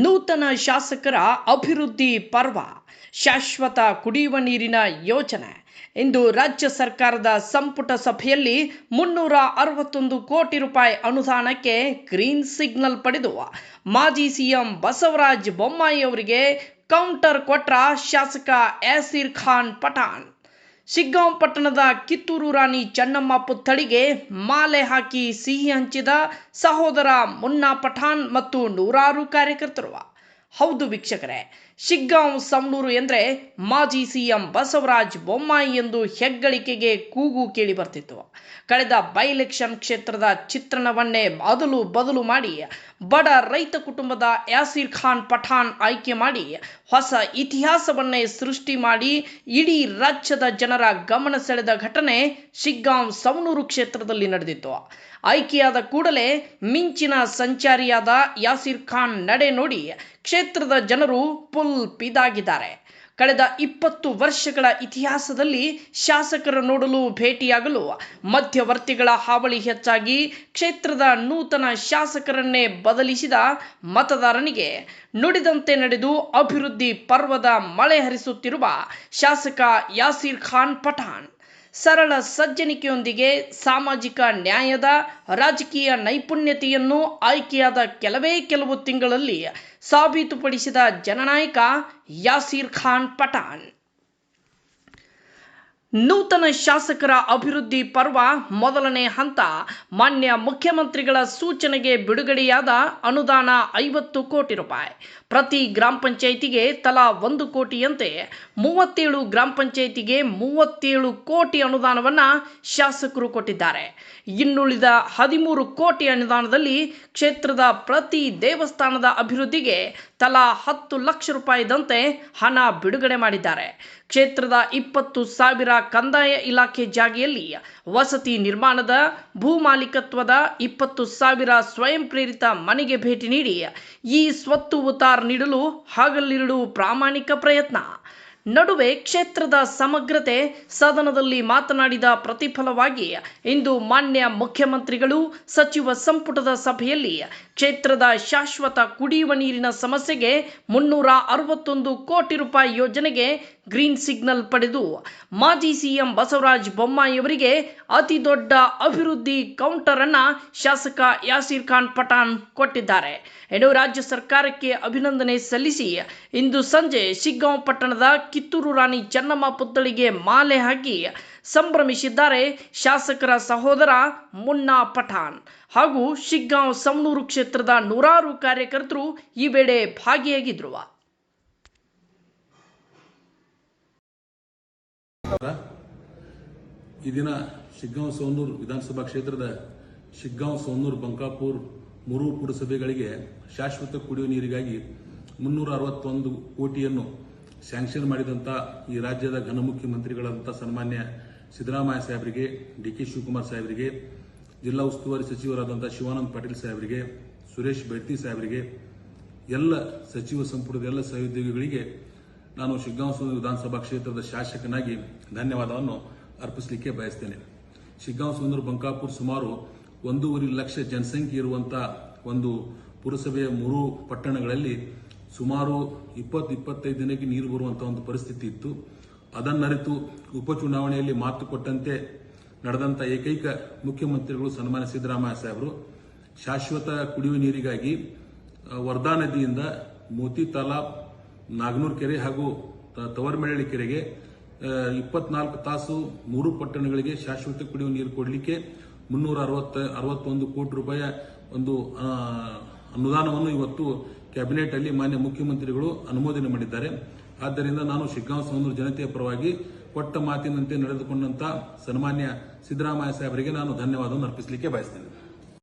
ನೂತನ ಶಾಸಕರ ಅಭಿವೃದ್ಧಿ ಪರ್ವ, ಶಾಶ್ವತ ಕುಡಿಯುವ ನೀರಿನ ಯೋಜನೆ. ಇಂದು ರಾಜ್ಯ ಸರ್ಕಾರದ ಸಂಪುಟ ಸಭೆಯಲ್ಲಿ ಮುನ್ನೂರ ಅರವತ್ತೊಂದು ಕೋಟಿ ರೂಪಾಯಿ ಅನುದಾನಕ್ಕೆ ಗ್ರೀನ್ ಸಿಗ್ನಲ್ ಪಡೆದು ಮಾಜಿ ಸಿಎಂ ಬಸವರಾಜ್ ಬೊಮ್ಮಾಯಿ ಅವರಿಗೆ ಕೌಂಟರ್ ಕೊಟ್ರ ಶಾಸಕ ಯಾಸೀರ್ ಖಾನ್ ಪಠಾಣ್. ಶಿಗ್ಗಾಂವ್ ಪಟ್ಟಣದ ಕಿತ್ತೂರು ರಾಣಿ ಚೆನ್ನಮ್ಮ ಪುತ್ಥಳಿಗೆ ಮಾಲೆ ಹಾಕಿ ಸಿಹಿ ಹಂಚಿದ ಸಹೋದರ ಮುನ್ನಾ ಪಠಾಣ್ ಮತ್ತು ನೂರಾರು ಕಾರ್ಯಕರ್ತರು. ಹೌದು ವೀಕ್ಷಕರೇ ಶಿಗ್ಗಾಂವ್ ಸಂಲೂರು ಎಂದರೆ ಮಾಜಿ ಸಿಎಂ ಬಸವರಾಜ್ ಬೊಮ್ಮಾಯಿ ಎಂದು ಹೆಗ್ಗಳಿಕೆಗೆ ಕೂಗು ಕೇಳಿ ಬರ್ತಿತ್ತು. ಕಳೆದ ಬೈ ಎಲೆಕ್ಷನ್ ಕ್ಷೇತ್ರದ ಚಿತ್ರಣವನ್ನೇ ಅದಲು ಬದಲು ಮಾಡಿ ಬಡ ರೈತ ಕುಟುಂಬದ ಯಾಸೀರ್ ಖಾನ್ ಪಠಾಣ್ ಆಯ್ಕೆ ಮಾಡಿ ಹೊಸ ಇತಿಹಾಸವನ್ನೇ ಸೃಷ್ಟಿ ಮಾಡಿ ಇಡೀ ರಾಜ್ಯದ ಜನರ ಗಮನ ಸೆಳೆದ ಘಟನೆ ಶಿಗ್ಗಾಂವ್ ಸವಣೂರು ಕ್ಷೇತ್ರದಲ್ಲಿ ನಡೆದಿತ್ತು. ಆಯ್ಕೆಯಾದ ಕೂಡಲೇ ಮಿಂಚಿನ ಸಂಚಾರಿಯಾದ ಯಾಸೀರ್ ಖಾನ್ ನಡೆ ನೋಡಿ ಕ್ಷೇತ್ರದ ಜನರು ಫುಲ್ ಪಿದಾಗಿದ್ದಾರೆ. ಕಳೆದ ಇಪ್ಪತ್ತು ವರ್ಷಗಳ ಇತಿಹಾಸದಲ್ಲಿ ಶಾಸಕರ ನೋಡಲು ಭೇಟಿಯಾಗಲು ಮಧ್ಯವರ್ತಿಗಳ ಹಾವಳಿ ಹೆಚ್ಚಾಗಿ ಕ್ಷೇತ್ರದ ನೂತನ ಶಾಸಕರನ್ನೇ ಬದಲಿಸಿದ ಮತದಾರನಿಗೆ ನುಡಿದಂತೆ ನಡೆದು ಅಭಿವೃದ್ಧಿ ಪರ್ವದ ಮಳೆ ಹರಿಸುತ್ತಿರುವ ಶಾಸಕ ಯಾಸೀರ್ ಖಾನ್ ಪಠಾಣ್. ಸರಳ ಸಜ್ಜನಿಕೆಯೊಂದಿಗೆ ಸಾಮಾಜಿಕ ನ್ಯಾಯದ ರಾಜಕೀಯ ನೈಪುಣ್ಯತೆಯನ್ನು ಆಯ್ಕೆಯಾದ ಕೆಲವೇ ಕೆಲವು ತಿಂಗಳಲ್ಲಿ ಸಾಬೀತುಪಡಿಸಿದ ಜನನಾಯಕ ಯಾಸೀರ್ ಖಾನ್ ಪಠಾಣ್. ನೂತನ ಶಾಸಕರ ಅಭಿವೃದ್ಧಿ ಪರ್ವ ಮೊದಲನೇ ಹಂತ. ಮಾನ್ಯ ಮುಖ್ಯಮಂತ್ರಿಗಳ ಸೂಚನೆಗೆ ಬಿಡುಗಡೆಯಾದ ಅನುದಾನ ಐವತ್ತು ಕೋಟಿ ರೂಪಾಯಿ. ಪ್ರತಿ ಗ್ರಾಮ ಪಂಚಾಯಿತಿಗೆ ತಲಾ ಒಂದು ಕೋಟಿಯಂತೆ ಮೂವತ್ತೇಳು ಗ್ರಾಮ ಪಂಚಾಯಿತಿಗೆ ಮೂವತ್ತೇಳು ಕೋಟಿ ಅನುದಾನವನ್ನು ಶಾಸಕರು ಕೊಟ್ಟಿದ್ದಾರೆ. ಇನ್ನುಳಿದ ಹದಿಮೂರು ಕೋಟಿ ಅನುದಾನದಲ್ಲಿ ಕ್ಷೇತ್ರದ ಪ್ರತಿ ದೇವಸ್ಥಾನದ ಅಭಿವೃದ್ಧಿಗೆ ತಲಾ ಹತ್ತು ಲಕ್ಷ ರೂಪಾಯಿದಂತೆ ಹಣ ಬಿಡುಗಡೆ ಮಾಡಿದ್ದಾರೆ. ಕ್ಷೇತ್ರದ ಇಪ್ಪತ್ತು ಸಾವಿರ ಕಂದಾಯ ಇಲಾಖೆ ಜಾಗೆಯಲ್ಲಿ ವಸತಿ ನಿರ್ಮಾಣದ, ಭೂ ಮಾಲೀಕತ್ವದ ಇಪ್ಪತ್ತು ಸಾವಿರ ಸ್ವಯಂ ಪ್ರೇರಿತ ಮನೆಗೆ ಭೇಟಿ ನೀಡಿ ಈ ಸ್ವತ್ತು ಉತಾರ್ ನೀಡಲು ಹಗಲಿರುಳು ಪ್ರಾಮಾಣಿಕ ಪ್ರಯತ್ನ. ನಡುವೆ ಕ್ಷೇತ್ರದ ಸಮಗ್ರತೆ ಸದನದಲ್ಲಿ ಮಾತನಾಡಿದ ಪ್ರತಿಫಲವಾಗಿ ಇಂದು ಮಾನ್ಯ ಮುಖ್ಯಮಂತ್ರಿಗಳು, ಸಚಿವ ಸಂಪುಟದ ಸಭೆಯಲ್ಲಿ ಕ್ಷೇತ್ರದ ಶಾಶ್ವತ ಕುಡಿಯುವ ನೀರಿನ ಸಮಸ್ಯೆಗೆ ಮುನ್ನೂರ ಅರವತ್ತೊಂದು ಕೋಟಿ ರೂಪಾಯಿ ಯೋಜನೆಗೆ ಗ್ರೀನ್ ಸಿಗ್ನಲ್ ಪಡೆದು ಮಾಜಿ ಸಿಎಂ ಬಸವರಾಜ ಬೊಮ್ಮಾಯಿಯವರಿಗೆ ಅತಿ ದೊಡ್ಡ ಅಭಿವೃದ್ಧಿ ಕೌಂಟರ್ ಅನ್ನ ಶಾಸಕ ಯಾಸೀರ್ ಖಾನ್ ಪಠಾಣ್ ಕೊಟ್ಟಿದ್ದಾರೆ. ಇನ್ನು ರಾಜ್ಯ ಸರ್ಕಾರಕ್ಕೆ ಅಭಿನಂದನೆ ಸಲ್ಲಿಸಿ ಇಂದು ಸಂಜೆ ಶಿಗ್ಗಾಂವ್ ಪಟ್ಟಣದ ಕಿತ್ತೂರು ರಾಣಿ ಚೆನ್ನಮ್ಮ ಪುತ್ಥಳಿಗೆ ಮಾಲೆ ಹಾಕಿ ಸಂಭ್ರಮಿಸಿದ್ದಾರೆ ಶಾಸಕರ ಸಹೋದರ ಮುನ್ನಾ ಪಠಾಣ್. ಹಾಗೂ ಶಿಗ್ಗಾಂವ್ ಸಮನೂರು ಕ್ಷೇತ್ರದ ನೂರಾರು ಕಾರ್ಯಕರ್ತರು ಈ ವೇಳೆ ಭಾಗಿಯಾಗಿದ್ರು. ಈ ದಿನ ಶಿಗ್ಗಾಂವ್ ಸೋನೂರು ವಿಧಾನಸಭಾ ಕ್ಷೇತ್ರದ ಶಿಗ್ಗಾಂವ್ ಸೋನೂರು ಬಂಕಾಪುರ್ ಮೂರು ಪುರಸಭೆಗಳಿಗೆ ಶಾಶ್ವತ ಕುಡಿಯುವ ನೀರಿಗಾಗಿ ಮುನ್ನೂರ ಅರವತ್ತೊಂದು ಕೋಟಿಯನ್ನು ಸ್ಯಾಂಕ್ಷನ್ ಮಾಡಿದಂತ ಈ ರಾಜ್ಯದ ಘನ ಮುಖ್ಯಮಂತ್ರಿಗಳಾದಂಥ ಸನ್ಮಾನ್ಯ ಸಿದ್ದರಾಮಯ್ಯ ಸಾಹೇಬರಿಗೆ ಡಿ ಕೆ ಶಿವಕುಮಾರ್ ಸಾಹೇಬರಿಗೆ, ಜಿಲ್ಲಾ ಉಸ್ತುವಾರಿ ಸಚಿವರಾದಂಥ ಶಿವಾನಂದ ಪಾಟೀಲ್ ಸಾಹೇಬರಿಗೆ, ಸುರೇಶ್ ಬೆಳ್ತಿ ಸಾಹೇಬರಿಗೆ, ಎಲ್ಲ ಸಚಿವ ಸಂಪುಟದ ಎಲ್ಲ ಸಹೋದ್ಯೋಗಿಗಳಿಗೆ ನಾನು ಶಿಗ್ಗಾಂವ್ ಸುಂದರ ವಿಧಾನಸಭಾ ಕ್ಷೇತ್ರದ ಶಾಸಕನಾಗಿ ಧನ್ಯವಾದವನ್ನು ಅರ್ಪಿಸಲಿಕ್ಕೆ ಬಯಸ್ತೇನೆ. ಶಿಗ್ಗಾಂವ್ ಸುಂದರ್ ಬಂಕಾಪುರ್ ಸುಮಾರು ಒಂದೂವರೆ ಲಕ್ಷ ಜನಸಂಖ್ಯೆ ಇರುವಂಥ ಒಂದು ಪುರಸಭೆಯ ಮೂರು ಪಟ್ಟಣಗಳಲ್ಲಿ ಸುಮಾರು ಇಪ್ಪತ್ತು, ಇಪ್ಪತ್ತೈದು ದಿನಕ್ಕೆ ನೀರು ಬರುವಂತಹ ಒಂದು ಪರಿಸ್ಥಿತಿ ಇತ್ತು. ಅದನ್ನರಿತು ಉಪಚುನಾವಣೆಯಲ್ಲಿ ಮಾತು ಕೊಟ್ಟಂತೆ ನಡೆದಂತ ಏಕೈಕ ಮುಖ್ಯಮಂತ್ರಿಗಳು ಸನ್ಮಾನ್ಯ ಸಿದ್ದರಾಮಯ್ಯ ಸಾಹೇಬರು. ಶಾಶ್ವತ ಕುಡಿಯುವ ನೀರಿಗಾಗಿ ವರ್ಧಾ ನದಿಯಿಂದ ಮೋತಿ ತಾಲಾಬ್ ನಾಗನೂರ್ ಕೆರೆ ಹಾಗೂ ತವರ್ಮೆಳ್ಳಿ ಕೆರೆಗೆ ಇಪ್ಪತ್ನಾಲ್ಕು ತಾಸು ಮೂರು ಪಟ್ಟಣಗಳಿಗೆ ಶಾಶ್ವತ ಕುಡಿಯುವ ನೀರು ಕೊಡಲಿಕ್ಕೆ ಮುನ್ನೂರ ಅರವತ್ತ, ಅರವತ್ತೊಂದು ಕೋಟಿ ರೂಪಾಯಿ ಒಂದು ಅನುದಾನವನ್ನು ಇವತ್ತು ಕ್ಯಾಬಿನೆಟ್ ಅಲ್ಲಿ ಮಾನ್ಯ ಮುಖ್ಯಮಂತ್ರಿಗಳು ಅನುಮೋದನೆ ಮಾಡಿದ್ದಾರೆ. ಆದ್ದರಿಂದ ನಾನು ಶಿಗ್ಗಾಂವ್ ಸೌಂದರ್ಯ ಜನತೆಯ ಪರವಾಗಿ ಕೊಟ್ಟ ಮಾತಿನಂತೆ ನಡೆದುಕೊಂಡಂತ ಸನ್ಮಾನ್ಯ ಸಿದ್ದರಾಮಯ್ಯ ಸಾಹೇಬರಿಗೆ ನಾನು ಧನ್ಯವಾದವನ್ನು ಅರ್ಪಿಸಲಿಕ್ಕೆ ಬಯಸ್ತೇನೆ.